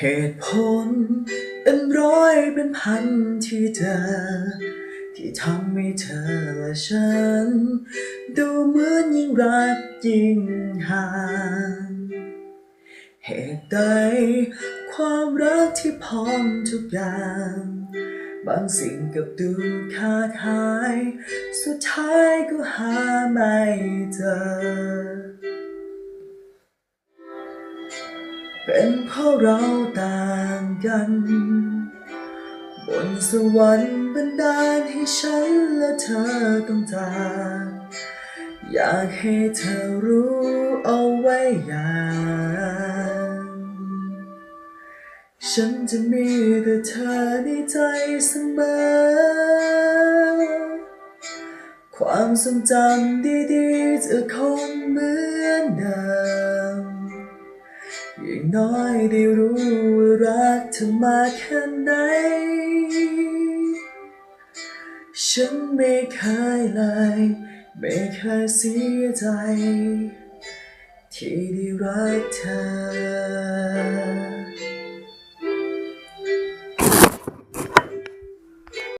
เหตุผลเป็นร้อยเป็นพันที่เจอที่ทำให้เธอและฉัน ดูเหมือนยิ่งรักยิ่งห่างเหตุใดความรักที่พร้อมทุกอย่าง บางสิ่งกับดูขาดหาย สุดท้ายก็หาไม่เจอ เป็นเพราะเราต่างกัน บนสวรรค์บันดาลให้ฉันและเธอต้องจากอยากให้เธอรู้เอาไว้อย่างฉันจะมีแต่เธอในใจเสมอ ความทรงจำดีๆจะคงเหมือนเดิม อย่างน้อยได้รู้ว่ารักเธอมาแค่ไหน ฉันไม่เคยเลย ไม่เคยเสียใจ ที่ได้รักเธอ